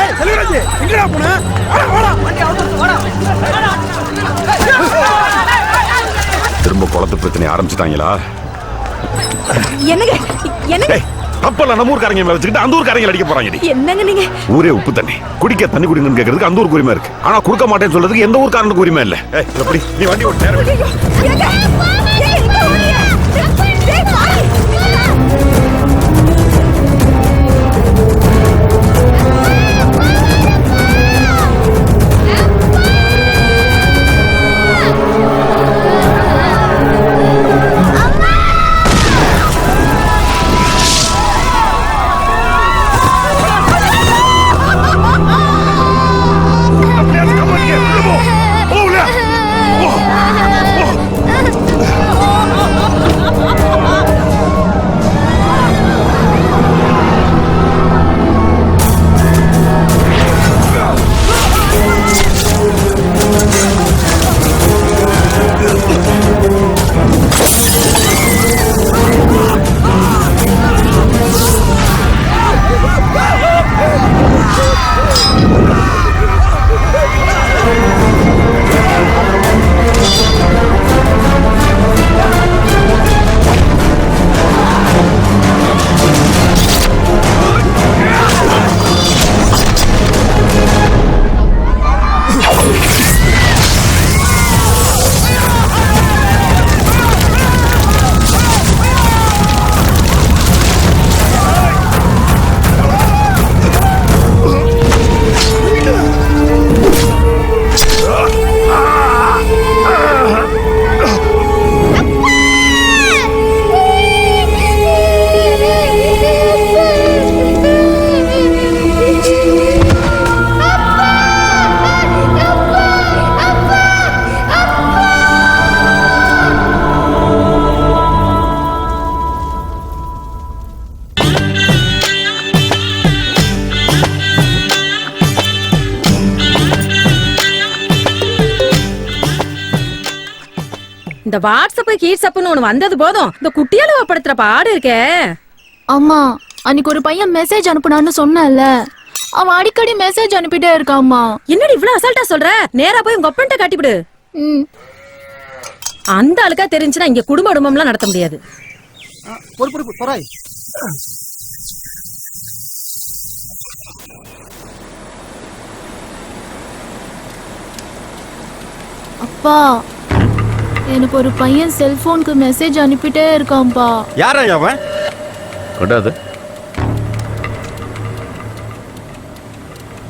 ஏய் செல்வராஜ் எங்கடா போன? வாடா வாடா. திரும்ப குளத்து பிரச்சனை ஆரம்பிச்சிட்டாங்களா? என்னங்க? என்னங்க? கப்பல்ல நம்ம ஊர்க்காரங்க மேல வச்சுக்கிட்டு அந்த ஊர்க்காரங்க அடிக்க போறாங்க என்னங்க நீங்க? ஊரே உப்பு தண்ணி. குடிக்க தண்ணி குடிங்கன்னு கேக்குறதுக்கு அந்த ஊருக்கு உரிமை இருக்கு. ஆனா கொடுக்க மாட்டேன்னு சொல்றதுக்கு எந்த ஊர்க்காரனுக்கு உரிமை இல்ல? ஏய் எப்படி நீ வண்டி ஓட்டு நேரம் Oh! இந்த வாட்ஸ்அப் கீட்ஸ்அப்னு ஒண்ணு வந்தது போதும். இந்த குட்டியால படுத்துற பாடு இருக்கே. அம்மா அன்னைக்கு ஒரு பையன் மெசேஜ் அனுப்புனான்னு சொன்னேன்ல. அவன் அடிக்கடி மெசேஜ் அனுப்பிட்டே இருக்காம்மா. என்னடி இவ்ளோ அசால்ட்டா சொல்ற? நேரா போய் உங்க ஒப்பன்ட்ட காட்டிவிடு ம். அந்த ஆளுக்கா தெரிஞ்சுனா இங்க குடும்ப குடும்பம்லாம் நடத்த முடியாது. அப்பா எனக்கு ஒரு பையன் செல்போனுக்கு மெசேஜ் அனுப்பிட்டே இருக்கான்ப்பா யாரா அவன்? கொண்டாது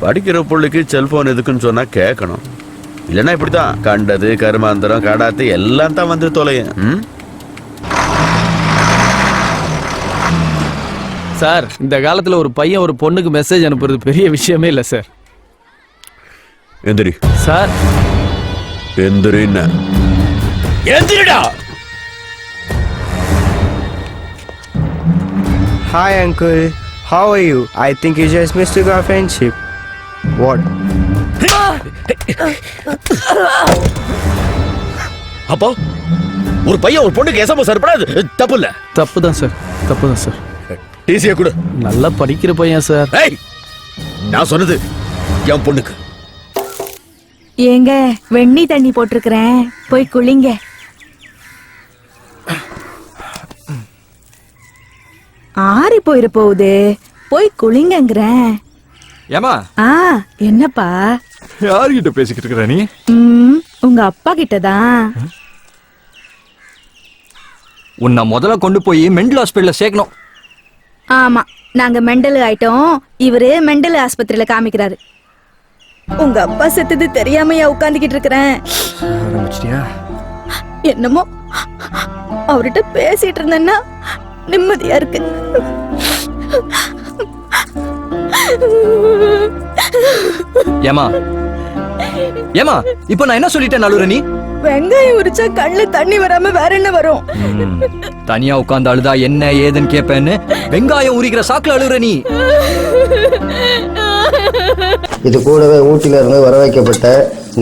படிக்கிற பிள்ளைக்கு செல்போன் எதுக்குன்னு சொன்னா கேட்கணும் இல்லைன்னா இப்படித்தான். கண்டது கருமாந்திரம் கடாத்து எல்லாம் தான் வந்து தொலையும். ம்? சார் இந்த காலத்துல ஒரு பையன் ஒரு பொண்ணுக்கு மெசேஜ் அனுப்புறது பெரிய விஷயமே இல்ல சார். எந்திரி. சார். எந்திரின்னு. எந்திரிடா Hi, uncle. How are you? I think you just mistook our friendship. What? அப்போ ஒரு பையன் ஒரு பொண்ணுக்கு எஸ்எம்எஸ் அனுப்புறது தப்பு இல்ல தப்பு தான் சார் தப்பு தான் சார் டிசியை கொடு. நல்லா படிக்கிற பையன் சார் ஏய் நான் சொன்னது என் பொண்ணுக்கு. ஏங்க வெண்ணி தண்ணி போட்டிருக்கிறேன். போய் குளிங்க. ஆறி போயிர போகுது. போய் குளிங்கங்கிறேன். ஏமா ஆ என்னப்பா? யார்கிட்ட பேசிக்கிட்டு இருக்கிற நீ? ம் உங்க அப்பா கிட்டதான். உன்னை முதல்ல கொண்டு போய் மென்டல் ஹாஸ்பிட்டல்ல சேர்க்கணும். ஆமா நாங்க மெண்டல் ஆயிட்டோம். இவரு மெண்டல் ஆஸ்பத்திரியில காமிக்கிறாரு. உங்க அப்பா செத்தது தெரியாமையா உட்காந்துக்கிட்டு இருக்கிறேன். ஆரம்பிச்சிட்டியா? என்னமோ? அவர்கிட்ட பேசிட்டு இருந்தேன்னா நிம்மதியா இருக்கு. ஏமா ஏமா இப்போ நான் என்ன சொல்லிட்டேன் நலுற நீ? வெங்காயம் உரிச்சா கண்ணுல தண்ணி வராம வேற என்ன வரும்? தனியா உட்கார்ந்து அழுதா என்ன ஏதுன்னு கேப்பேன்னு வெங்காயம் உரிக்கிற சாக்குல அழுகுற நீ. இது கூடவே ஊட்டில இருந்து வர வைக்கப்பட்ட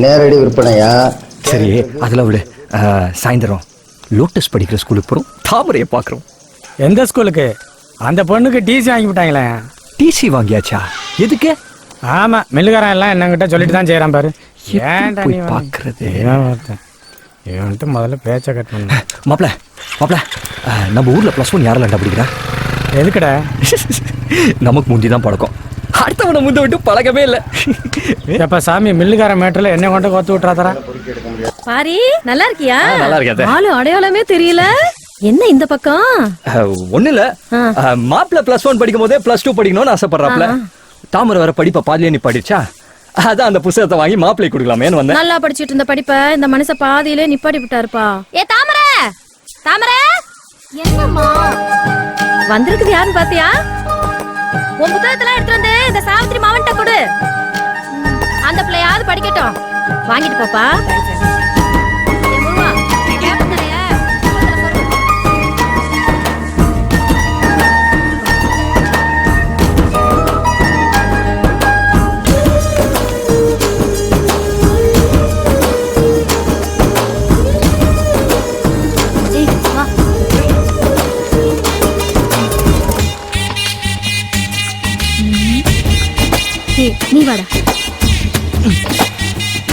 நேரடி விற்பனையா? சரி அதில் விடு. சாயந்தரம் லோட்டஸ் படிக்கிற ஸ்கூலுக்கு போகிறோம் தாமரையை பார்க்குறோம். எந்த ஸ்கூலுக்கு? அந்த பொண்ணுக்கு டிசி வாங்கி விட்டாங்களே. டிசி வாங்கியாச்சா? எதுக்கு? ஆமா மில்லுக்காரன் எல்லாம் என்னங்கிட்ட சொல்லிட்டு தான் செய்யறான் பாரு. ஏன்டா போய் ஒருத்தன். இவன்ட்டு முதல்ல பேச்ச கட் பண்ண. மாப்ள மாப்ள நம்ம ஊர்ல பிளஸ் ஒன் யாரெல்லாம் கண்டுபிடிக்கிறா? எதுக்குடா? நமக்கு முந்தி தான் பழக்கம். அடுத்தவனை முந்த விட்டு பழக்கமே இல்லை. எப்ப சாமி மில்லுக்காரன் மேட்டர்ல என்ன கொண்டு கோத்து விட்டுறாதரா பாரி நல்லா இருக்கியா? நல்லா இருக்கேன் அத்தை. ஆளு அடையாளமே தெரியல. என்ன இந்த பக்கம்? ஒண்ணு இல்ல மாப்பிள பிளஸ் ஒன் படிக்கும் போதே பிளஸ் டூ படிக்கணும்னு ஆசைப்படுறாப்ல. தாமரை வர படிப்பை பாதிலே நீ படிச்சா அதான் அந்த புத்தகத்தை வாங்கி மாப்பிளை கொடுக்கலாமேன்னு வந்தேன். நல்லா படிச்சிட்டு இருந்த படிப்ப இந்த மனுஷ பாதியிலே நிப்பாட்டி விட்டாருப்பா. ஏ தாமர! தாமர! என்னம்மா? வந்திருக்குது யாருன்னு பாத்தியா உன் புத்தகத்தெல்லாம் எடுத்துட்டு வந்து இந்த சாவித்திரி மாவன்ட்ட கொடு. அந்த பிள்ளையாவது படிக்கட்டும். வாங்கிட்டு போப்பா.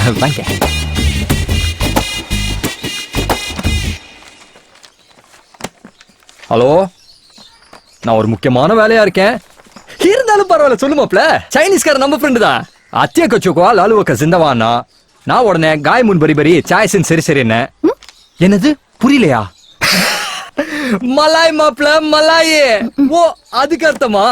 வாங்க ஹலோ நான் ஒரு முக்கியமான வேலையா இருக்கேன். இருந்தாலும் பரவாயில்ல சொல்லு மாப்ள சைனீஸ்கார நம்ம ஃப்ரெண்டு தான். அத்திய கச்சுக்கோ லாலுவக்க சிந்தவானா நான் உடனே காய் முன் பரி பரி சாய்ஸின் சரி சரி என்ன என்னது? புரியலையா? மலாய் மாப்ள மலாயே. ஓ அதுக்கு அர்த்தமா?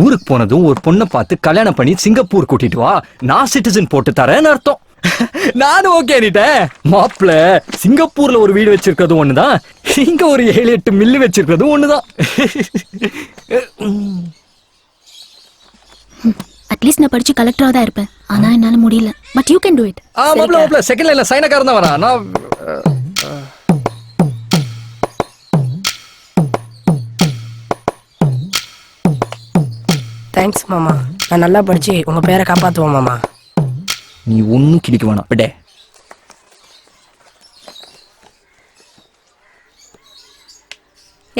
ஊருக்கு போனதும் ஒரு பொண்ணை பார்த்து கல்யாணம் பண்ணி சிங்கப்பூர் கூட்டிட்டு வா. நான் சிட்டிசன் போட்டு தரேன்னு அர்த்தம். நானும் ஓகே நீட்டேன் மாப்பிள சிங்கப்பூர்ல ஒரு வீடு வச்சிருக்கிறதும் ஒண்ணுதான். இங்க ஒரு ஏழு எட்டு மில்லு வச்சிருக்கிறதும் ஒண்ணுதான். அட்லீஸ்ட் நான் படிச்சு கலெக்டரா தான் இருப்பேன். ஆனா என்னால முடியல. But you can do it ஆ மாப்பிள மாப்பிள செகண்ட் லைன்ல சைனக்காரன் தான் வரான். நான் தேங்க்ஸ் மாமா. நான் நல்லா படிச்சு உங்க பேரை காப்பாத்துவோம் மாமா. நீ ஒன்னும் கிழிக்க வேணாம். விடே.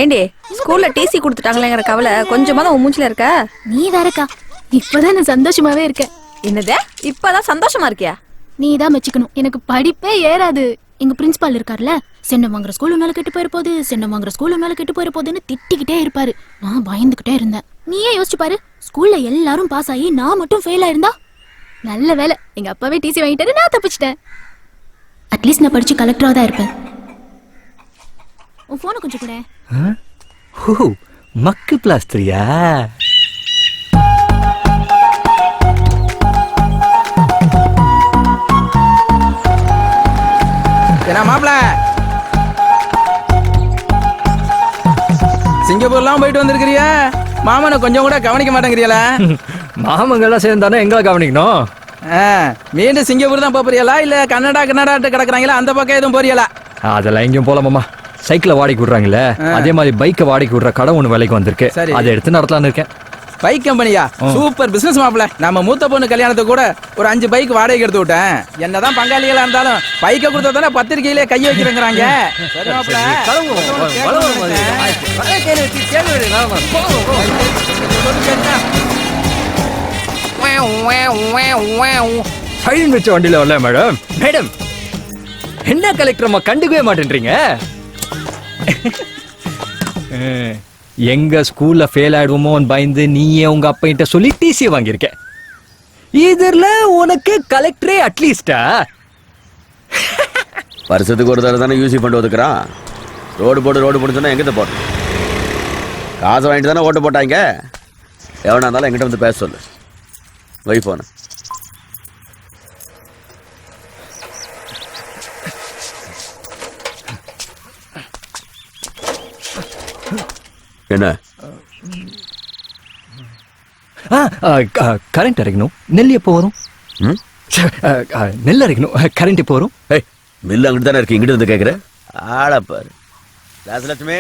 ஏண்டி ஸ்கூல்ல டிசி கொடுத்துட்டாங்களேங்கிற கவலை கொஞ்சமா தான் மூஞ்சில இருக்கா? நீ வேறக்கா இப்பதான் நான் சந்தோஷமாவே இருக்கேன். என்னது? இப்பதான் சந்தோஷமா இருக்கியா? நீ தான் மெச்சுக்கணும். எனக்கு படிப்பே ஏறாது. எங்க பிரின்சிபால் இருக்கார்ல செண்டம் வாங்குற ஸ்கூல் உன்னால கெட்டு போயிருப்போது போகுது வாங்குற ஸ்கூல் உன்னால கெட்டு போயிருப்போதுன்னு திட்டிக்கிட்டே இருப்பாரு. நான் பயந்துகிட்டே இருந்தேன். நீயே யோசிச்சு பாரு ஸ்கூல்ல எல்லாரும் பாஸ் ஆகி நான் மட்டும் ஃபெயில் ஆயிருந்தா? நல்ல வேலை எங்க அப்பாவே டிசி வாங்கிட்டாரு நான் தப்பிச்சிட்டேன். அட்லீஸ்ட் நான் படிச்சு கலெக்டரா தான் இருப்பேன். உன் போனை கொஞ்சம் கூட. ஓ மக்கு பிளாஸ்டரியா ஏன்னா மாப்பிள. சிங்கப்பூர்லாம் போயிட்டு வந்திருக்கிறிய. மாமனை கொஞ்சம் கூட கவனிக்க மாட்டேங்கிறியல. மாமங்கள்லாம் சேர்ந்தானே எங்களை கவனிக்கணும். மீண்டும் சிங்கப்பூர் தான் போறியலா இல்ல கன்னடா கன்னடாட்டு கிடக்குறாங்களா? அந்த பக்கம் எதுவும் போறியலா? அதெல்லாம் எங்கேயும் போல மாமா. சைக்கிளை வாடகைக்கு விடுறாங்கல்ல. அதே மாதிரி பைக்கை வாடகைக்கு விடுற கடை ஒன்று விலைக்கு வந்திருக்கு. அதை எடுத்து நடத்தலாம்னு இருக்கேன். பைக் கம்பெனியா சூப்பர் பிசினஸ் மாப்பிள நம்ம மூத்த பொண்ணு கல்யாணத்துக்கு கூட ஒரு அஞ்சு பைக் வாடகைக்கு எடுத்து விட்டேன் என்னதான் பங்காளிகளா இருந்தாலும் பைக்கை கொடுத்தா தானே பத்திரிக்கையிலே கை வைக்கிறேங்கிறாங்க. சைலண்ட் வச்ச வண்டியில வரல மேடம் மேடம் என்ன கலெக்டர் கண்டுக்கவே மாட்டேன்றீங்க எங்க ஸ்கூல்ல ஃபெயில் ஆயிடுவோமோன்னு பயந்து நீயே உங்க அப்பாகிட்ட சொல்லி டிசி வாங்கியிருக்க. இதுல உனக்கு கலெக்டரே அட்லீஸ்டா வருஷத்துக்கு ஒரு தடவை தானே யூசி ஃபண்ட் ஒதுக்குறான். ரோடு போட்டு ரோடு போட்டு சொன்னா எங்கிட்ட போடுறோம் காசை வாங்கிட்டு தானே ஓட்டு போட்டாங்க? எவனா இருந்தாலும் எங்கிட்ட வந்து பேச சொல்லு. வை என்ன? கரண்ட் இறக்கணும் நெல் எப்போ வரும்? நெல் இறக்கணும் கரண்ட் எப்போ வரும்? ஏய் மில்லு அங்கிட்டு தானே இருக்கு. இங்கிட்டு வந்து கேட்குற ஆளப்பாரு ராசலட்சுமி.